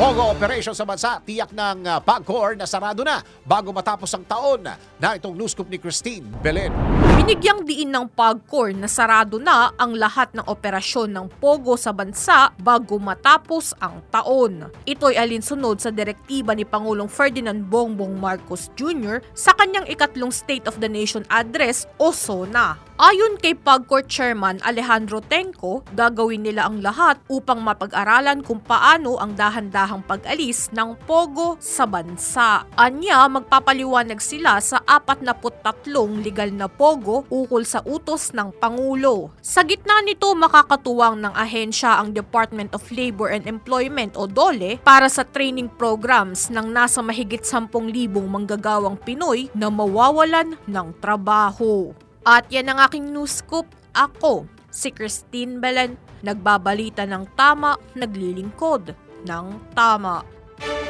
Pogo operation sa bansa, tiyak ng PAGCOR na sarado na bago matapos ang taon na itong news ni Christine Belen. Binigyang diin ng PAGCOR na sarado na ang lahat ng operasyon ng Pogo sa bansa bago matapos ang taon. Ito'y alinsunod sa direktiba ni Pangulong Ferdinand Bongbong Marcos Jr. sa kanyang ikatlong State of the Nation Address o SONA. Ayon kay PAGCOR Chairman Alejandro Tenco, gagawin nila ang lahat upang mapag-aralan kung paano ang dahan-dahang pag-alis ng Pogo sa bansa. Anya, magpapaliwanag sila sa 43 legal na Pogo ukol sa utos ng Pangulo. Sa gitna nito, makakatuwang ng ahensya ang Department of Labor and Employment o DOLE para sa training programs ng nasa mahigit 10,000 manggagawang Pinoy na mawawalan ng trabaho. At yan ang aking news scoop. Ako, si Christine Belen, nagbabalita ng tama, naglilingkod ng tama.